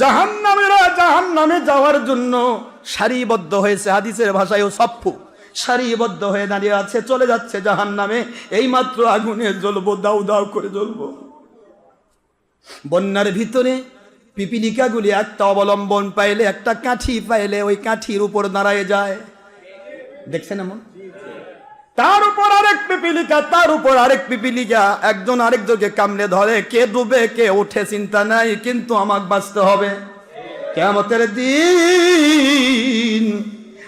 জাহান্নামেরা জাহান্নামে যাওয়ার জন্য সারিবদ্ধ হয়েছে, হাদিসের ভাষায় সপ্পু সারিবদ্ধ হয়ে দাঁড়িয়ে আছে, চলে যাচ্ছে জাহান্নামে। এইমাত্র আগুনে জ্বলবো দাউ দাউ করে জ্বলবো। বন্যার ভিতরে পিপিলিকাগুলি একটা অবলম্বন পাইলে, একটা কাঠি পাইলে ওই কাঠির উপর দাঁড়ায় যায়। দেখছেন এমন? তার উপর আরেক পিপিলিকা, তার উপর আরেক পিপিলিকা। একজন আরেকজনকে কামড়ে ধরে, কে ডুবে, কে ওঠে চিন্তা নাই, কিন্তু আমাকে বাঁচতে হবে। কেমতের দিন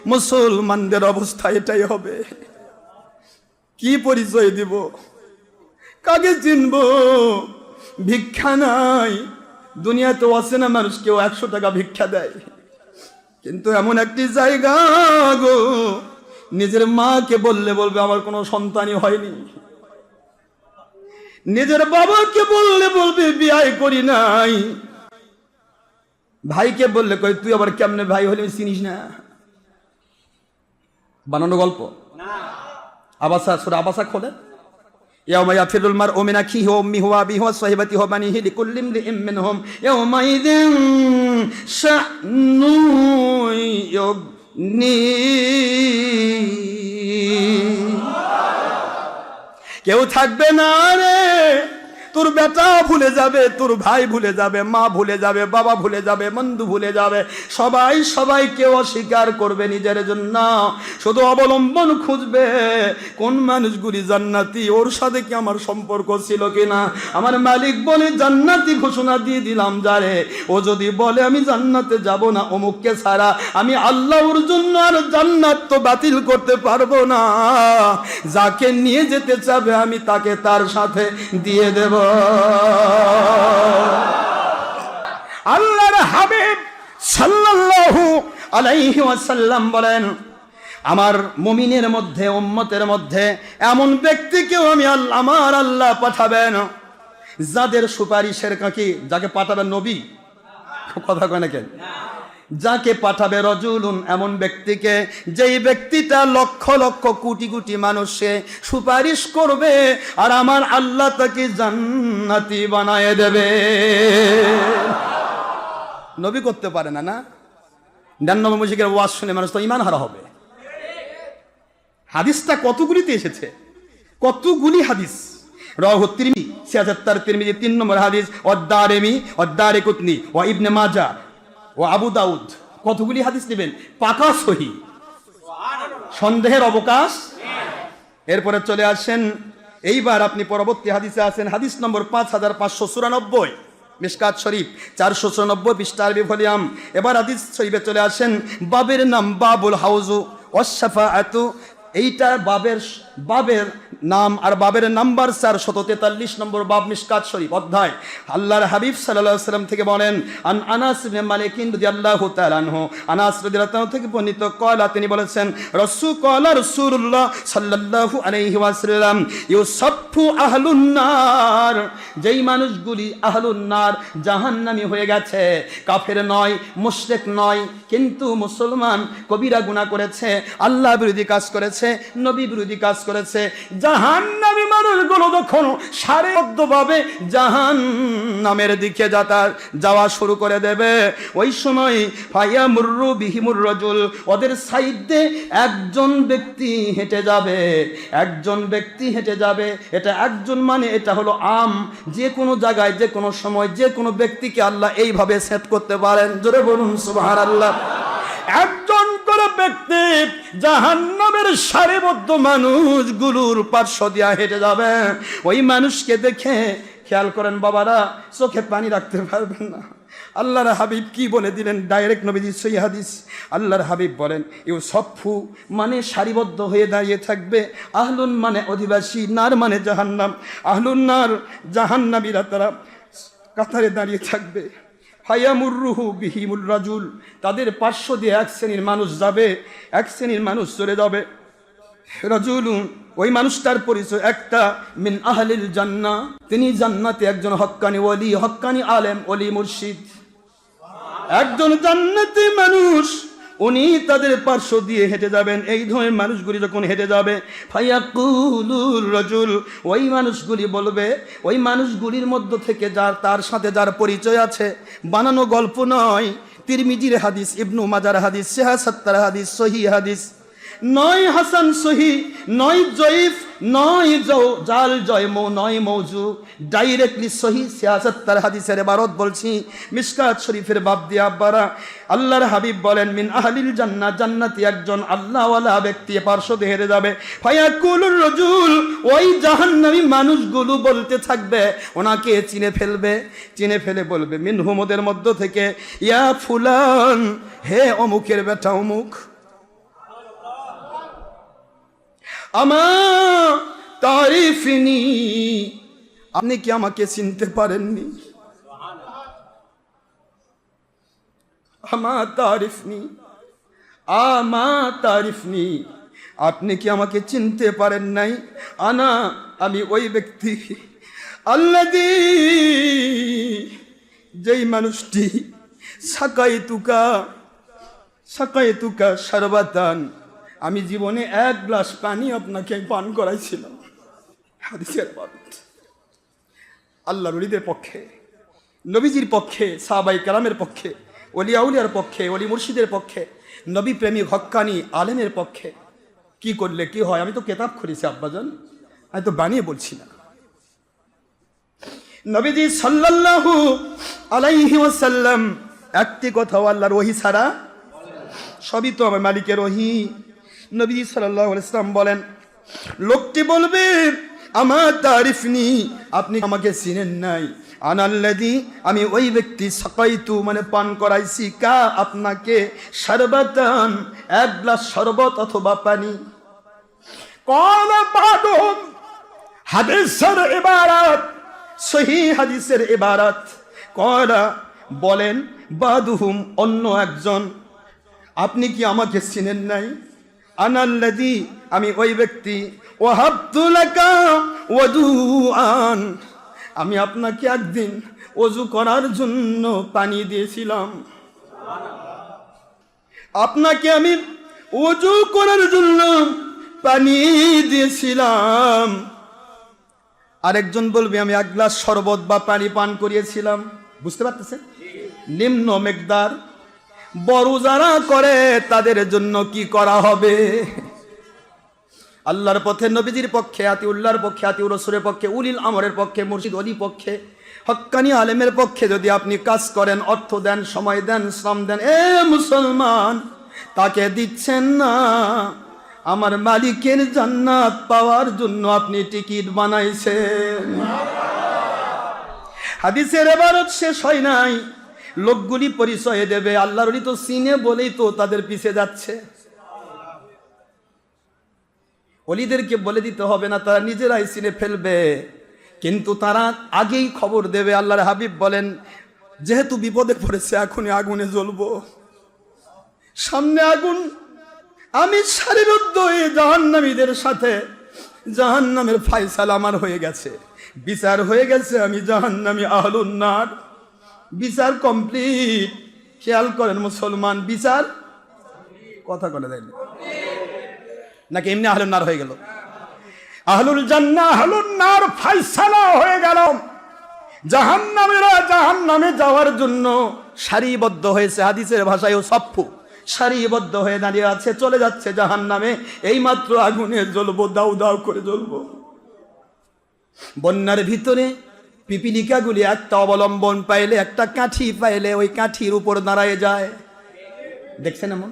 মুসলমানদের অবস্থা এটাই হবে। কি পরিচয় দিব? কাকে চিনব? ভিক্ষা নাই। দুনিয়াতে অচেনা মানুষ কেউ একশো টাকা ভিক্ষা দেয়। কিন্তু এমন একটি জায়গা গো নিজের মাকে বললে বলবে আমার কোনো সন্তানই হয়নি নিজের বাবাকে বললে বলবে বিয়ে করি নাই ভাইকে বললে কই তুই আবার কেমনে ভাই হলে চিনিস না বানানো গল্প আবাসা সুরা আবাসা খোলে يوم يفر المرء من أخيه وأمه وأبيه وصاحبته وبنيه لكل امرئ منهم يومئذ شأن নি। কেউ থাকবে না রে। তোর বেটা ভুলে যাবে, তোর ভাই ভুলে যাবে, মা ভুলে যাবে, বাবা ভুলে যাবে, বন্ধু ভুলে যাবে। সবাই সবাইকে অস্বীকার করবে নিজের জন্য। শুধু অবলম্বন খুঁজবে কোন মানুষগুলি জান্নাতি, ওর সাথে কি আমার সম্পর্ক ছিল কিনা? আমার মালিক বলে, জান্নাতি ঘোষণা দিয়ে দিলাম যারে। ও যদি বলে, আমি জান্নাতে যাব না অমুককে ছাড়া, আমি আল্লাহর জন্য আর জান্নাত তো বাতিল করতে পারব না। যাকে নিয়ে যেতে চাবে, আমি তাকে তার সাথে দিয়ে দেব। আল্লাহর হাবিব সাল্লাল্লাহু আলাইহি ওয়াসাল্লাম বলেন, আমার মুমিনের মধ্যে, উম্মতের মধ্যে এমন ব্যক্তিকেও আমি আল্লাহ, আমার আল্লাহ পাঠাবেন, যাদের সুপারিশের কাকি, যাকে পাঠাবেন নবী? কথা কয় না কেন? যাকে পাঠাবে রজুলুন এমন ব্যক্তিকে, যেই ব্যক্তিটা লক্ষ লক্ষ কোটি কোটি মানুষে সুপারিশ করবে আর আমার আল্লাহ তাকে জান্নাতি বানায় দেবে। নবী করতে পারে না না? নিরানব্বই মুশিকের ওয়াজ শুনে মানুষ তো ইমান হারা হবে। হাদিসটা কতগুলিতে এসেছে? কতগুলি হাদিস? রহ তিরমি ছিয়াত্তর তিরমিজি, তিন নম্বর হাদিস, অদ্দারেমি, অদ্দারে কুতনি ও ইবনে মাজা ও আবু দাউদ, কতগুলি হাদিস নেবেন? পাকা সহি। সন্দেহের অবকাশ। এরপরে চলে আসেন, এইবার আপনি পরবর্তী হাদিসে আছেন, হাদিস নম্বর পাঁচ হাজার পাঁচশো চুরানব্বই, মিসকাত শরীফ, চারশো চুরানব্বই পৃষ্ঠা আরবি ভলিয়াম এবার হাদিস শরীফে চলে আসেন, বাবের নাম বাবুল হাউজু অশাফা এত এইটা বাবের বাবের নাম আর বাবের নাম্বার চার শত তেতাল্লিশ নম্বর বাব মিসকাত শরীফ, অধ্যায়। আল্লাহর হাবিব সাল্লাহ সাল্লাম থেকে বলেন, আন আনাস ইবনে মালিকিন রাদিয়াল্লাহু তাআলা আনহু। আনাস থেকে বর্ণিত কয়লা তিনি বলেছেন, রাসূল কয়লা রাসূলুল্লাহ সাল্লাল্লাহু আলাইহি ওয়াসাল্লাম, ইউসাফফু আহলুন নার। যেই মানুষগুলি আহলুন নার জাহান্নামী হয়ে গেছে, কাফের নয়, মুশরিক নয়, কিন্তু মুসলমান কবিরা গুনাহ করেছে, আল্লাহ বিরোধী কাজ করেছে, নবী বিরোধী কাজ করেছে। জাহান্নামী মানুষগুলো যখন সারিবদ্ধভাবে জাহান নামের দিকে যাতার যাওয়া শুরু করে দেবে, ওই সময় ফাইয়া মুর্রু বিহিমুর রজুল ওদের সাইডে একজন ব্যক্তি হেঁটে যাবে, একজন ব্যক্তি হেঁটে যাবে। এটা একজন মানে এটা হলো আম। যে কোনো জায়গায়, যে কোনো সময়, যে কোনো ব্যক্তিকে আল্লাহ এইভাবে সেট করতে পারেন। জোরে বলুন সুবাহার আল্লাহ একজন করে ব্যক্তি, জাহান্নামের সারিবদ্ধ মানুষগুলোর পার্শ্ব দিয়া হেঁটে যাবে। ওই মানুষকে দেখে খেয়াল করেন বাবারা, চোখে পানি রাখতে পারবেন না। আল্লাহর হাবিব কি বলে দিলেন? ডাইরেক্ট নবীজি সই হাদিস। আল্লাহর হাবিব বলেন, ইউ সফু মানে সারিবদ্ধ হয়ে দাঁড়িয়ে থাকবে। আহলুন মানে অধিবাসী, নার মানে জাহান্নাম। আহলুন নার জাহান্নামীরা তারা কাতারে দাঁড়িয়ে থাকবে। হায়ামুরুহু বিহিমুল রাজুল। তাদের পার্শ্ব দিয়ে এক শ্রেণির মানুষ যাবে, এক শ্রেণির মানুষ চলে যাবে। রাজুল ওই মানুষটার পরিচয় একটা, মিন আহলিল জান্না। তিনি জান্নাতে একজন হক্কানি ওলি, হক্কানি আলেম অলি মুর্শিদ। একজন জান্নাতি মানুষ। উনি তাদের পার্শ্ব দিয়ে হেঁটে যাবেন। এই ধরনের মানুষগুলি যখন হেঁটে যাবে ফাইয়াকুলুর রজুল, ওই মানুষগুলি বলবে, ওই মানুষগুলির মধ্য থেকে যার তার সাথে যার পরিচয় আছে, বানানো গল্প নয়। তিরমিজির হাদিস, ইবনু মাজার হাদিস, সেহা সত্তার হাদিস সহি হাদিস। নয় হাসান সহি নয় জয়ীফ নয় জাল জয় মৌ, নয় মৌজু। ডাইরেক্টলি সহি সিয়াসত্তার হাদিসের বারত বলছি। মিসকাত শরীফের বাপ দিয়া আব্বারা, আল্লাহর হাবিব বলেন, মিন আহলিল জান্নাত জান্নাতি একজন আল্লাহওয়ালা ব্যক্তি পার্শ্ব হেরে যাবে। ফায়াকুলুর রজুল, ওই জাহান্নামী মানুষগুলো বলতে থাকবে, ওনাকে চিনে ফেলবে, চিনে ফেলে বলবে, মিনহুম ওদের মধ্য থেকে, ইয়া ফুলান, হে অমুকের বেটা অমুক। আমা আপনি কি আমাকে চিনতে পারেননি? আমা তারিফনি আমা তারিফনি আপনি কি আমাকে চিনতে পারেন নাই? আনা, আমি ওই ব্যক্তি। আল্লাদি যেই মানুষটি সাকাই তুকা সাকাই তুকা সর্বাতান আমি জীবনে এক গ্লাস পানি আপনাকে পান করাইছিলাম। হাদিসের বাবদ। আল্লাহ রলিদের পক্ষে, নবীজির পক্ষে, সাহাবাই কালামের পক্ষে অলি আউলিয়ার পক্ষে অলি মুর্শিদের পক্ষে নবী প্রেমিক হক্কানি আলেমের পক্ষে, কি করলে কি হয়? আমি তো কেতাব খুলেছি, আব্বাজান। আমি তো বানিয়ে বলছি না। নবীজি সাল্লাল্লাহু আলাইহি ওয়াসাল্লাম, একটি কথা আল্লাহর ওহি ছাড়া, সবই তো আমার মালিকের ওহি। নবী সাল্লাল্লাহু আলাইহি সাল্লাম বলেন, লোকটি বলবে, আমার তারিফনি আপনি আমাকে চিনেন নাই। আনাল্লাদি আমি ওই ব্যক্তি সাকাইতু মানে পান করাইছি, কা আপনাকে শরবতান, এক গ্লাস শরবত অথবা পানি? হাদিসের ইবারত সহি হাদিসের ইবারত। কলা বলেন, বাদুহুম, অন্য একজন, আপনি কি আমাকে চিনেন নাই? আনাল্লাদি আমি ওই ব্যক্তি। ওয়াহাবতুলাকা ওয়াদুআন। আমি আপনাকে একদিন অজু করার জন্য পানি দিয়েছিলাম। আপনাকে আমি অজু করার জন্য পানি দিয়েছিলাম। আরেকজন বলবে, আমি এক গ্লাস শরবত বা পানি পান করিয়েছিলাম। বুঝতে পারতেছেন? নিম্ন মেঘদার বড় যারা করে, তাদের জন্য কি করা হবে? আল্লাহর পথে, নবীজির পক্ষে আতি উল্লাহর পক্ষে আতি পক্ষে, উলিল আমরের পক্ষে, মুর্শিদ অলি পক্ষে, হক্কানি আলেমের পক্ষে যদি আপনি কাজ করেন, অর্থ দেন, সময় দেন, শ্রম দেন, এ মুসলমান, তাকে দিচ্ছেন না। আমার মালিকের জান্নাত পাওয়ার জন্য আপনি টিকিট বানাইছেন। হাদিসের এবারত শেষ হয় নাই। লোকগুলি পরিচয় দেবে। আল্লাহর তো সিনে বলেই তো তাদের পিছে যাচ্ছে। অলিদেরকে বলে দিতে হবে না, তারা নিজেরাই চিনে ফেলবে। কিন্তু তারা আগেই খবর দেবে। আল্লাহর হাবিব বলেন, যেহেতু বিপদে পড়েছে, এখনই আগুনে জ্বলবো। সামনে আগুন, আমি সারিবদ্ধ হয়ে জাহান্নামীদের সাথে, জাহান্নামের ফাইসাল আমার হয়ে গেছে। বিচার হয়ে গেছে, আমি জাহান্নামী আহলুন্নার। বিচার কমপ্লিট খেয়াল করেন মুসলমান, বিচার কথা করে দেন নাকি এমনি আহলুন নার হয়ে গেল? আহলুল জান্না আহলুন নার ফাইসালা হয়ে গেল। জাহান্নামেরা জাহান্নামে যাওয়ার জন্য সারিবদ্ধ হয়েছে। হাদিসের ভাষায় ও সপ্পু সারিবদ্ধ হয়ে দাঁড়িয়ে আছে, চলে যাচ্ছে জাহান্নামে। এইমাত্র আগুনে জ্বলবো দাউ দাউ করে জ্বলবো। বন্যার ভিতরে পিপিলিকাগুলি একটা অবলম্বন পাইলে, একটা কাঠি পাইলে ওই কাঠির উপর দাঁড়ায় যায়। দেখছেন এমন?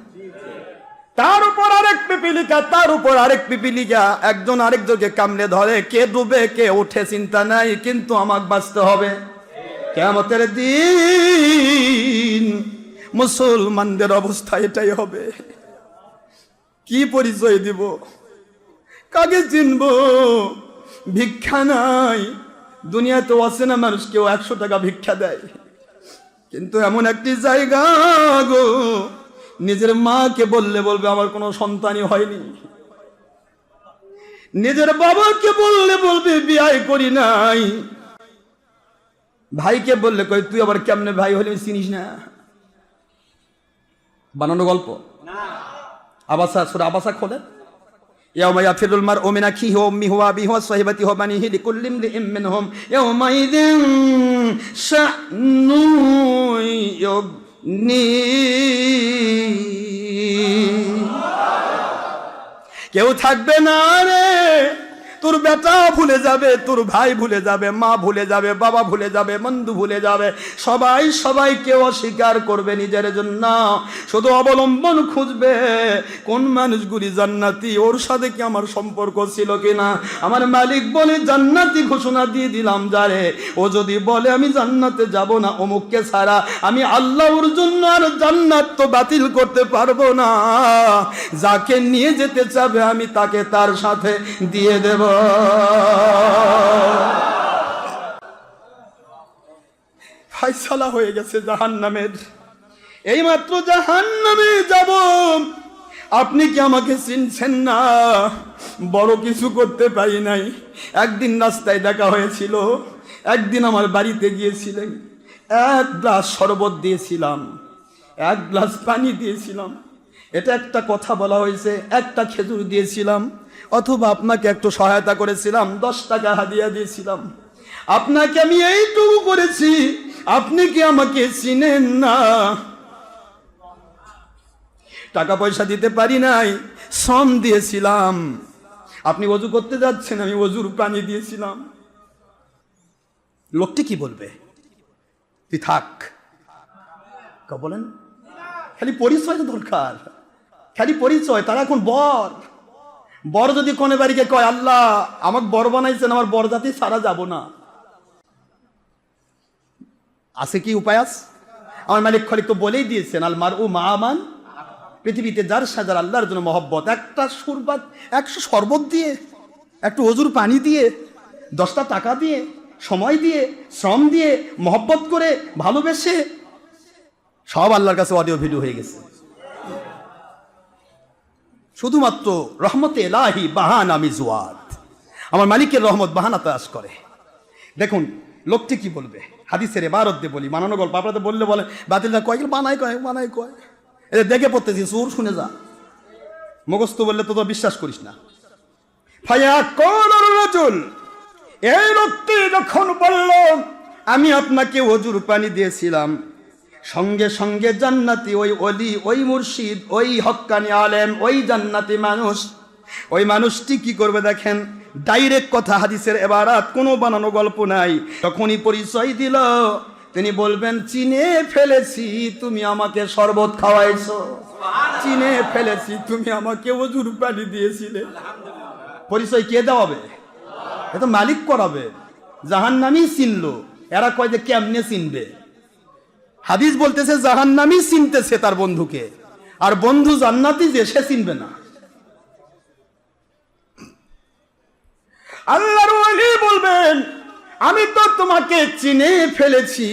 তার উপর আরেক পিপিলিকা, তার উপর আরেক পিপিলিকা। একজন আরেকজনকে কামড়ে ধরে, কে ডুবে, কে ওঠে, চিন্তা নাই, কিন্তু আমাকে বাঁচতে হবে। কেমতের দিন মুসলমানদের অবস্থা এটাই হবে। কি পরিচয় দিব? কাকে চিনব, ভিক্ষা নাই দুনিয়াতে অচেনা মানুষ কেউ একশো টাকা ভিক্ষা দেয়। কিন্তু এমন একটি জায়গা গো নিজের মাকে বললে বলবে আমার কোনো সন্তানই হয়নি। নিজের বাবাকে বললে বলবে বিয়ে করি নাই। ভাইকে বললে কই তুই আবার কেমনে ভাই হলে চিনিস না। বানানো গল্প? আবাসা সুরা আবাসা খোলেন? يوم يفر المرء من أخيه وأمه وأبيه وصاحبته وبنيه لكل امرئ منهم يومئذ شأن يغنيه কেউ থাকবে না রে তোর বেটা ভুলে যাবে, তোর ভাই ভুলে যাবে, মা ভুলে যাবে, বাবা ভুলে যাবে, বন্ধু ভুলে যাবে। সবাই সবাইকে অস্বীকার করবে নিজের জন্য। শুধু অবলম্বন খুঁজবে কোন মানুষগুলি জান্নাতি, ওর সাথে কি আমার সম্পর্ক ছিল কিনা? আমার মালিক বলে, জান্নাতি ঘোষণা দিয়ে দিলাম যারে। ও যদি বলে, আমি জান্নাতে যাব না অমুককে ছাড়া, আমি আল্লাহর জন্য আর জান্নাত তো বাতিল করতে পারব না। যাকে নিয়ে যেতে চাবে, আমি তাকে তার সাথে দিয়ে দেব। ফাইসালা হয়ে গেছে জাহান নামের এইমাত্র জাহান নামে যাব। আপনি কি আমাকে চিনছেন না? বড় কিছু করতে পারি নাই। একদিন রাস্তায় দেখা হয়েছিল। একদিন আমার বাড়িতে গিয়েছিলেন। এক গ্লাস শরবত দিয়েছিলাম। এক গ্লাস পানি দিয়েছিলাম। এটা একটা কথা বলা হয়েছে, একটা খেজুর দিয়েছিলাম। অথবা আপনাকে একটু সহায়তা করেছিলাম, দশ টাকা হাদিয়া দিয়েছিলাম। আপনাকে আমি এইটুকু করেছি, আপনি কি আমাকে চিনেন না? টাকা পয়সা দিতে পারি নাই, শ্রম দিয়েছিলাম। আপনি অজু করতে যাচ্ছেন, আমি অজুর পানি দিয়েছিলাম। লোকটি কি বলবে? তুই থাক। বলেন? খালি পরিচয় তো দরকার। খালি পরিচয়, তারা এখন বর। বর যদি কোনে বাড়িকে কয়, আল্লাহ, আমাকে বর বানাইছেন, আমার বর জাতি সারা যাব না। আছে কি উপায় আস আমার মালিক খলিক তো বলেই দিয়েছেন আলমার ও মা আমান পৃথিবীতে যার সাজার আল্লাহর জন্য মহব্বত, একটা সুরবাদ একশো শরবত দিয়ে, একটু অজুর পানি দিয়ে, দশটা টাকা দিয়ে, সময় দিয়ে, শ্রম দিয়ে, মহব্বত করে, ভালোবেসে সব আল্লাহর কাছে অডিও ভিডিও হয়ে গেছে। শুধুমাত্র রহমতে এলাহি বাহান আমি জুয়াদ। আমার মালিকের রহমত বাহানা তাস করে। দেখুন, লোকটি কি বলবে? হাদিসের এবারত দিয়ে বলি, বানানো গল্প। আপনাদের বললে বলে বাতিলরা কয় এগুলো বানাই কয় বানাই কয় এটা দেখে পড়তেছি, সুর শুনে যা। মুখস্থ বললে তো তো বিশ্বাস করিস না। ফায়া কোন রজুল, এই লোকটি যখন বলল, আমি আপনাকে অজুর পানি দিয়েছিলাম সঙ্গে সঙ্গে জান্নাতি ওই অলি ওই মুর্শিদ, ওই হক্কানি আলেম, ওই জান্নাতি মানুষ। ওই মানুষটি কি করবে দেখেন? ডাইরেক্ট কথা, হাদিসের এবারাত, কোনো বানানো গল্প নাই। তখনই পরিচয় দিল। তিনি বলবেন, চিনে ফেলেছি তুমি আমাকে শরবত খাওয়াইছ। চিনে ফেলেছি তুমি আমাকে অজুর পানি দিয়েছিলে। পরিচয় কে দেওয়াবে? এ তো মালিক করাবে। জাহান নামই চিনলো। এরা কয় যে কেমনে চিনবে? হাদিস বলতেছে জাহান নামই চিনতেছে তার বন্ধুকে। আর বন্ধু জান্নাতি যে, সে চিনবে না। আল্লাহর ওলি বলবেন, আমি তো তোমাকে চিনে ফেলেছি।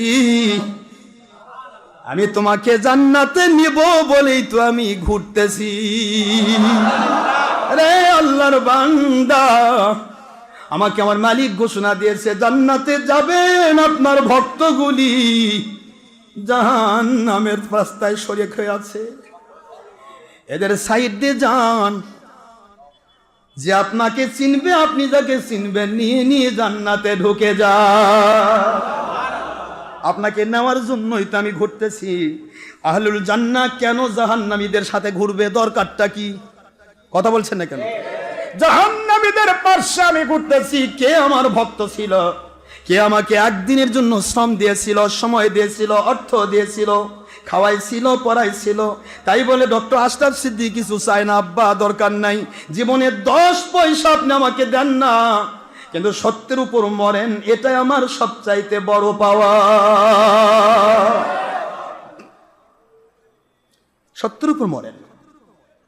আমি তোমাকে জান্নাতে নিব বলেই তো আমি ঘুরতেছি। রে আল্লাহর বান্দা, আমাকে আমার মালিক ঘোষণা দিয়েছে, জান্নাতে যাবেন আপনার ভক্তগুলি। জাহান নামের রাস্তায় শরিক হয়ে আছে। এদের সাইড দিয়ে যান। যে আপনাকে চিনবে, আপনি যাকে চিনবেন, নিয়ে নিয়ে জান্নাতে ঢুকে যা। আপনাকে নেওয়ার জন্যই তো আমি ঘুরতেছি। আহলুল জান্না কেন জাহান্নামীদের সাথে ঘুরবে? দরকারটা কি? কথা বলছেন না কেন? জাহান্নামীদের পার্শ্বে আমি ঘুরতেছি। কে আমার ভক্ত ছিল? কে আমাকে একদিনের জন্য শ্রম দিয়েছিল, সময় দিয়েছিল, অর্থ দিয়েছিল, খাওয়াইছিল, পড়াইছিল? তাই বলে ডক্টর আশরাফ সিদ্দি কিছু চায় না, আব্বা, দরকার নাই। জীবনে দশ পয়সা আপনি আমাকে দেন না। কিন্তু সত্যের উপর মরেন, এটাই আমার সবচাইতে বড় পাওয়া। সত্যের উপর মরেন।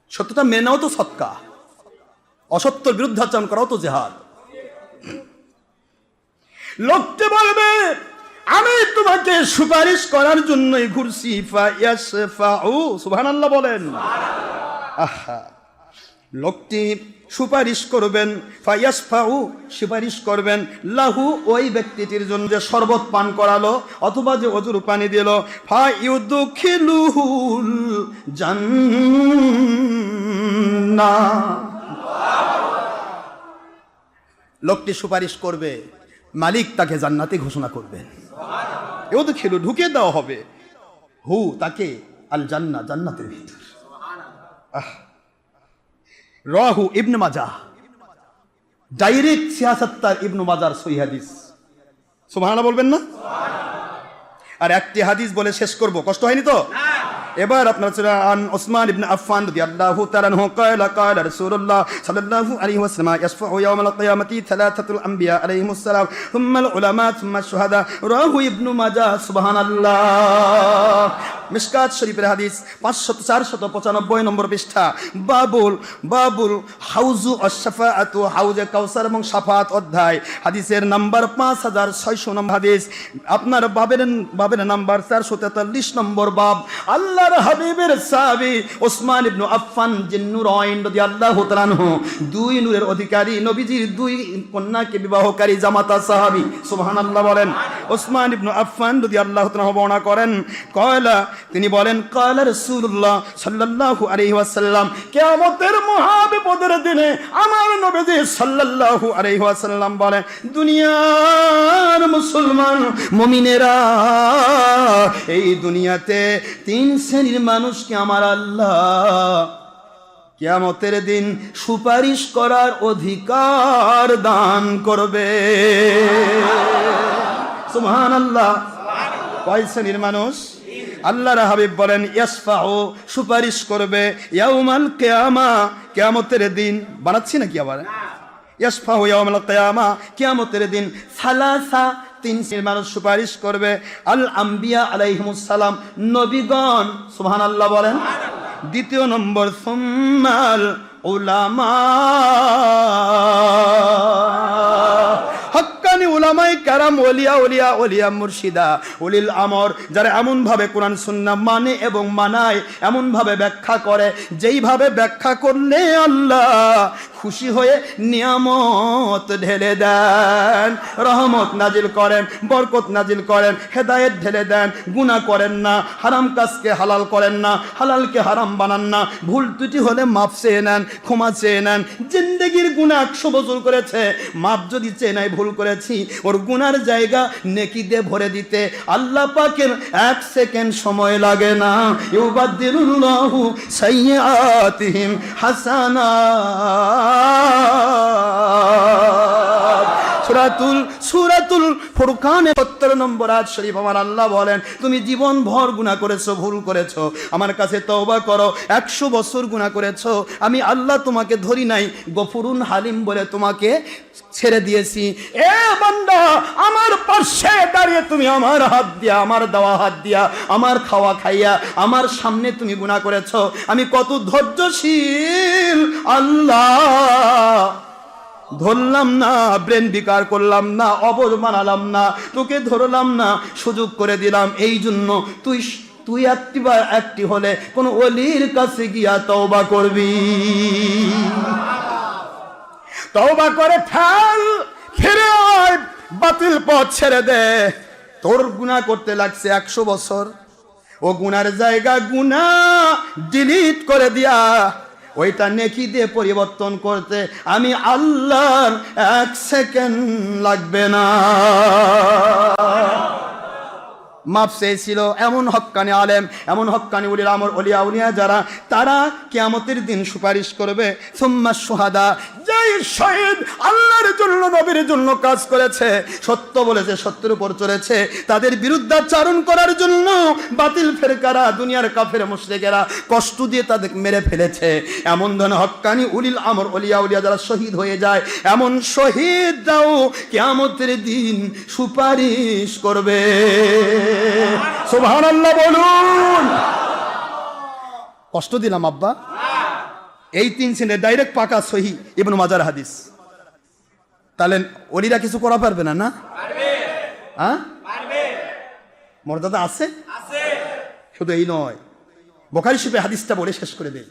সত্যটা মেনাও তো সৎকা। অসত্যর বিরুদ্ধাচরণ করাও তো জেহাদ। লোকটি বলবে, আমি তোমাকে সুপারিশ করার জন্যই ঘুরছি সুবহান আল্লাহ বলেন। আহা, লোকটি সুপারিশ করবেন ফায়াসফাউ সুপারিশ করবেন। লাহু ওই ব্যক্তিটির জন্য যে শরবত পান করালো, অথবা যে অজুর পানি দিল ফাইউদখিলুহুল জান্নাহ। লোকটি সুপারিশ করবে। মালিক তাকে জান্নাতে ঘোষণা করবেন এও তো খেলো ঢুকে দেওয়া হবে। হু, তাকে আল জান্না জান্নাতের ভিতর। রাহু ইবনে মাজা। ডাইরেক্ট সিয়াসাত্তার ইবনু মাজার সই হাদিস। সুবহানাল্লাহ বলবেন না? আর একটি হাদিস বলে শেষ করব। কষ্ট হয়নি তো? এবার আপনার ছিলেন আন ওসমান ইবনে আফফান রাদিয়াল্লাহু তাআলা আনহু قال قال رسول الله صلى الله عليه وسلم يشفع يوم القيامة ثلاثة الأنبياء عليهم السلام ثم العلماء ثم الشهداء رواه ابن ماجه سبحان الله মিশকাত শরীফের হাদিস পাঁচশত চারশত পঁচানব্বই নম্বর পৃষ্ঠা বাবুল বাবুল হাউজু অশাফাআতু হাউজে কাউসার এবং সাফাত অধ্যায় হাদিসের নাম্বার পাঁচ হাজার ছয়শো নম্বর হাদিস আপনার বাবের বাবের নাম্বার চারশো তেতাল্লিশ নম্বর বাব আল্লাহর হাবিবের সাহাবি ওসমান ইবনু আফফান জিন্নুর আইন রদি আল্লাহ তালানহু দুই নূরের অধিকারী, নবীজির দুই কন্যাকে বিবাহকারী জামাতা সাহাবি। সুবহানাল্লাহ বলেন। ওসমান ইবনু আফফান রদি আল্লাহ বর্ণনা করেন, কয়লা, তিনি বলেন কয়লা রাসূলুল্লাহ সাল্লাল্লাহু আলাইহি ওয়াসাল্লাম, কিয়ামতের মহাবিপদের দিনে আমার নবীজি সাল্লাল্লাহু আলাইহি ওয়াসাল্লাম বলেন, দুনিয়ার মুসলমান মমিনেরা, এই দুনিয়াতে তিন শ্রেণির মানুষকে আমার আল্লাহ? কিয়ামতের দিন সুপারিশ করার অধিকার দান করবে। সুবহানাল্লাহ। কয় শ্রেণির মানুষ? আল্লাহর হাবিব বলেন সুপারিশ করবে কিয়ামা, কিয়ামতের দিন। বানাচ্ছি নাকি আবার? কিয়ামতের দিন। সালাসা, তিন সুপারিশ করবে। আল আম্বিয়া আলাইহিমুস সালাম, নবীগণ, সুবহানাল্লাহ বলেন। দ্বিতীয় নম্বর, সুম্মাল উলামা। হক্কানি উলামাই কারাম, ওলিয়া ওলিয়া ওলিয়া মুর্শিদা, উলিল আমর, যারা এমনভাবে কোরআন সুন্না মানে এবং মানায়, এমনভাবে ব্যাখ্যা করে, যেইভাবে ব্যাখ্যা করলে আল্লাহ খুশি হয়ে নিয়ামত ঢেলে দেন। রহমত নাজিল করেন, বরকত নাজিল করেন, হেদায়েত ঢেলে দেন। গুনাহ করেন না, হারাম কাজকে হালাল করেন না, হালালকে হারাম বানান না। ভুল ত্রুটি হলে মাপ চেয়ে নেন, ক্ষমা চেয়ে নেন। জিন্দগির গুণা একশো বছর করেছে মাপ যদি চেয়ে নাই ভুল করেছি। ওর গুনার জায়গা নেকি দিয়ে ভরে দিতে। আল্লাহ পাকের এক সেকেন্ড সময় লাগে না। ইউবাদ্দিরুল্লাহু সাইয়্যাতিহিম হাসানা। সাহাব সুরাতুল সুরাতুল ফুরকানে সত্তর নম্বর আজ শরীফ আমার আল্লাহ বলেন, তুমি জীবন ভর গুণা করেছ, ভুল করেছ। আমার কাছে তওবা করো, একশো বছর গুণা করেছ। আমি আল্লাহ তোমাকে ধরি নাই, গফুরুন হালিম বলে তোমাকে ছেড়ে দিয়েছি। এ বান্দা, আমার পাশে দাঁড়িয়ে তুমি আমার হাত দিয়া, আমার দেওয়া হাত দিয়া, আমার খাওয়া খাইয়া, আমার সামনে তুমি গুণা করেছ। আমি কত ধৈর্যশীল আল্লাহ। ধরলাম না, ব্রেন বিকার করলাম না অবজ মানালাম না, তোকে ধরলাম না, সুযোগ করে দিলাম, এই জন্য তুই তুই একটি বা একটি হলে কোন অলির কাছে গিয়া তওবা করবি। তওবা করে ফেল, ফিরে বাতিল পথ ছেড়ে দে। তোর গুনাহ করতে লাগছে একশো বছর। ও গুনার জায়গা গুনা ডিলিট করে দিয়া ওইটা নেকি দিয়ে পরিবর্তন করতে আমি আল্লাহর এক সেকেন্ড লাগবে না। মাপ চেয়েছিল, এমন হক্কানি আলেম, এমন হক্কানি উলির আমর অলিয়া উলিয়া যারা, তারা কেয়ামতের দিন সুপারিশ করবে। সুম্মা সোহাদা, যেই শহীদ আল্লাহর জন্য, নবীর জন্য কাজ করেছে, সত্য বলেছে, সত্যের উপর চলেছে, তাদের বিরুদ্ধাচারণ করার জন্য বাতিল ফেরকারা, দুনিয়ার কাফের মুশরিকেরা কষ্ট দিয়ে তাদের মেরে ফেলেছে। এমন ধরনের হক্কানি উলিল আমর অলিয়া উলিয়া যারা শহীদ হয়ে যায়, এমন শহীদ দাও কেয়ামতের দিন সুপারিশ করবে। সুবহানাল্লাহ বলুন। কষ্ট দিলাম, আব্বা। এই তিন সিনে ডাইরেক্ট পাকা সহি ইবনু মাজার হাদিস। তাহলে ওলিরা কিছু করা পারবে না না? হ্যাঁ মর্যাদা আছে? শুধু এই নয়। বোখারি শিপে হাদিসটা বলে শেষ করে দেয়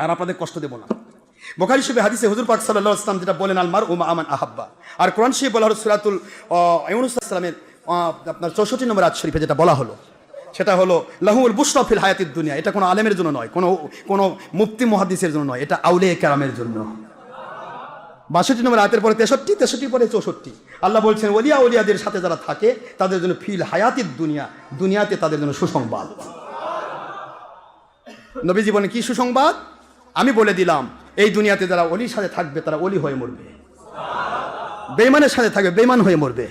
আর আপনাদের কষ্ট দেব না। বোখারি শিবে হাদিসে হুজুর পাক সাল্লাহ ইসলাম যেটা বলেন আলমার উমা আমান আহাব্বা। আর কোরআন শরীফ বলা হলো সুরাতুল ইউনুসালামের আপনার চৌষট্টি নম্বর আজ শরীফে যেটা বলা হলো, সেটা হলো লাহুল বুশরফিল হায়াতির দুনিয়া। এটা কোনো আলেমের জন্য নয়, কোনো কোনো মুফতি মহাদিসের জন্য নয়, এটা আউলে কেরামের জন্য। বাষট্টি নম্বর আয়াতের পরে তেষট্টি তেষট্টি পরে চৌষট্টি। আল্লাহ বলছেন, ওলিয়া ওলিয়াদের সাথে যারা থাকে, তাদের জন্য ফিল হায়াতির দুনিয়া, দুনিয়াতে তাদের জন্য সুসংবাদ। নবী জীবনে কি সুসংবাদ? আমি বলে দিলাম, এই দুনিয়াতে যারা অলির সাথে থাকবে, তারা অলি হয়ে মরবে। বেইমানের সাথে থাকবে বেইমান হয়ে মরবে।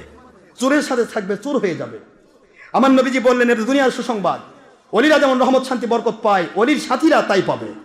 চোরের সাথে থাকবে, চোর হয়ে যাবে। আমার নবীজি বললেন, এটা দুনিয়ার সুসংবাদ। অলিরা যেমন রহমত, শান্তি, বরকত পায়, অলির সাথীরা তাই পাবে।